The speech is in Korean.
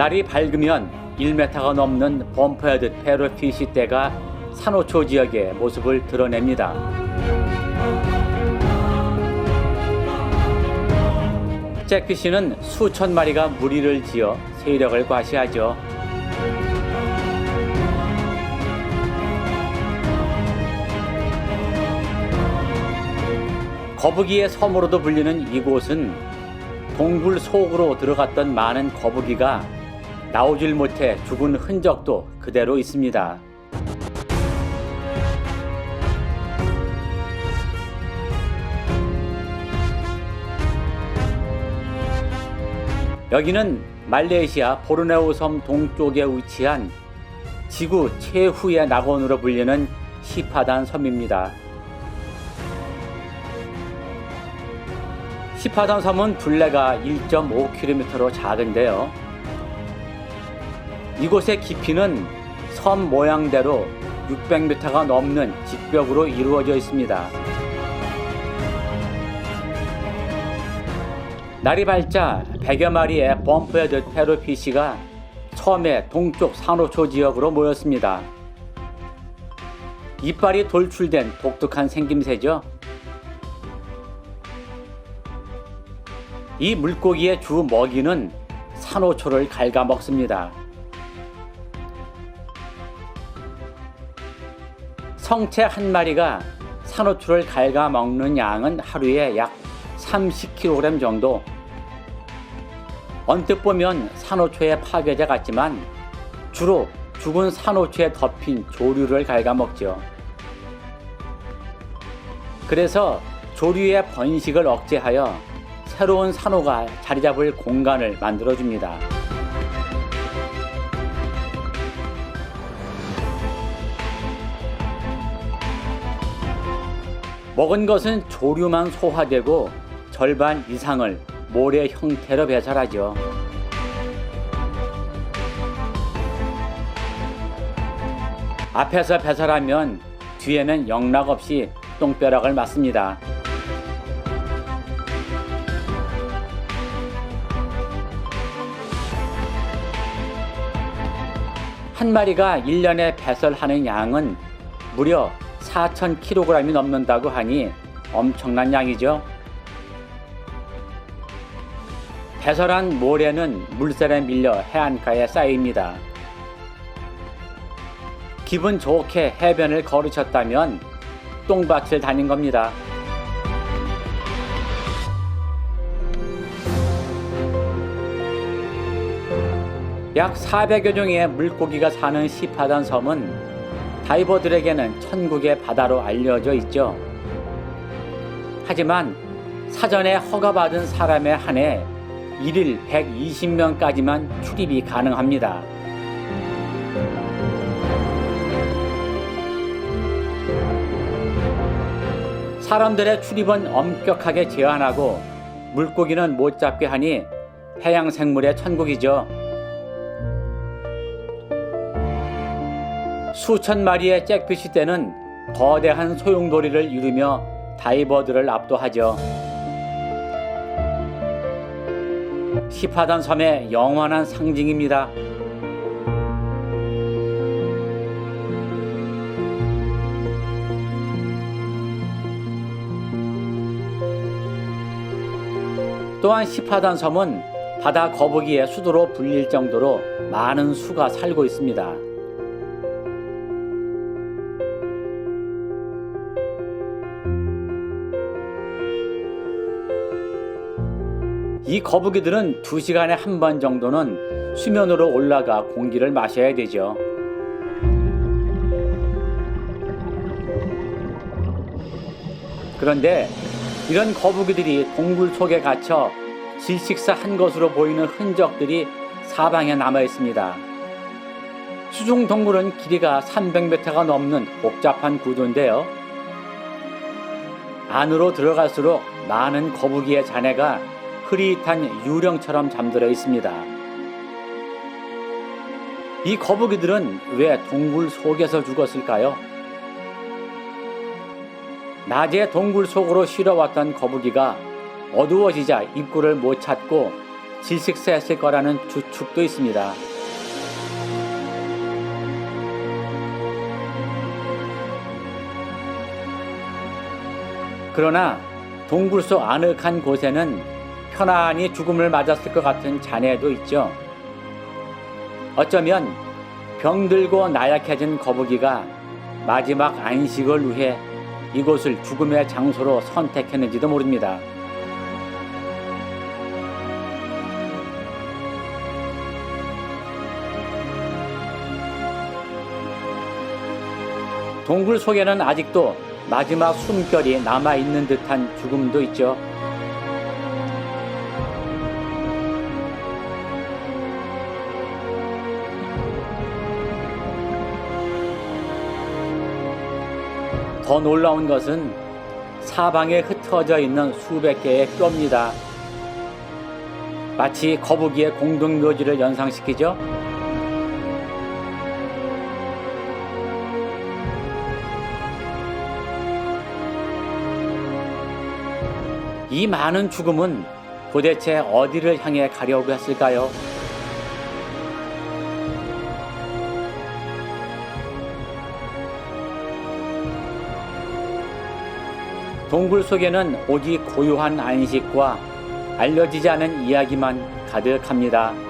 날이 밝으면 1m가 넘는 범퍼헤드 페로피시 떼가 산호초 지역의 모습을 드러냅니다. 잭피쉬는 수천 마리가 무리를 지어 세력을 과시하죠. 거북이의 섬으로도 불리는 이곳은 동굴 속으로 들어갔던 많은 거북이가 나오질 못해 죽은 흔적도 그대로 있습니다. 여기는 말레이시아 보르네오 섬 동쪽에 위치한 지구 최후의 낙원으로 불리는 시파단 섬입니다. 시파단 섬은 둘레가 1.5km로 작은데요. 이곳의 깊이는 섬 모양대로 600m가 넘는 직벽으로 이루어져 있습니다. 날이 밝자 100여 마리의 범프헤드 페로피시가 처음에 동쪽 산호초 지역으로 모였습니다. 이빨이 돌출된 독특한 생김새죠. 이 물고기의 주 먹이는 산호초를 갉아먹습니다. 성체 한 마리가 산호초를 갉아먹는 양은 하루에 약 30kg 정도. 언뜻 보면 산호초의 파괴자 같지만 주로 죽은 산호초에 덮인 조류를 갉아먹죠. 그래서 조류의 번식을 억제하여 새로운 산호가 자리 잡을 공간을 만들어줍니다. 먹은 것은 조류만 소화되고 절반 이상을 모래 형태로 배설하죠. 앞에서 배설하면 뒤에는 영락 없이 똥벼락을 맞습니다. 한 마리가 1년에 배설하는 양은 무려 4,000kg이 넘는다고 하니 엄청난 양이죠. 배설한 모래는 물살에 밀려 해안가에 쌓입니다. 기분 좋게 해변을 걸으셨다면 똥밭을 다닌 겁니다. 약 400여 종의 물고기가 사는 시파단 섬은 다이버들에게는 천국의 바다로 알려져 있죠. 하지만 사전에 허가받은 사람에 한해 1일 120명까지만 출입이 가능합니다. 사람들의 출입은 엄격하게 제한하고 물고기는 못 잡게 하니 해양 생물의 천국이죠. 수천 마리의 잭피시 떼는 거대한 소용돌이를 이루며 다이버들을 압도하죠. 시파단 섬의 영원한 상징입니다. 또한 시파단 섬은 바다 거북이의 수도로 불릴 정도로 많은 수가 살고 있습니다. 이 거북이들은 두시간에 한 번 정도는 수면으로 올라가 공기를 마셔야 되죠. 그런데 이런 거북이들이 동굴 속에 갇혀 질식사 한 것으로 보이는 흔적들이 사방에 남아 있습니다. 수중 동굴은 길이가 300m가 넘는 복잡한 구조인데요. 안으로 들어갈수록 많은 거북이의 잔해가 흐릿한 유령처럼 잠들어 있습니다. 이 거북이들은 왜 동굴 속에서 죽었을까요? 낮에 동굴 속으로 실어왔던 거북이가 어두워지자 입구를 못 찾고 질식사였을 거라는 추측도 있습니다. 그러나 동굴 속 아늑한 곳에는 편안히 죽음을 맞았을 것 같은 잔해도 있죠. 어쩌면 병들고 나약해진 거북이가 마지막 안식을 위해 이곳을 죽음의 장소로 선택했는지도 모릅니다. 동굴 속에는 아직도 마지막 숨결이 남아 있는 듯한 죽음도 있죠. 더 놀라운 것은 사방에 흩어져 있는 수백 개의 뼈입니다. 마치 거북이의 공동묘지를 연상시키죠. 이 많은 죽음은 도대체 어디를 향해 가려고 했을까요? 동굴 속에는 오직 고요한 안식과 알려지지 않은 이야기만 가득합니다.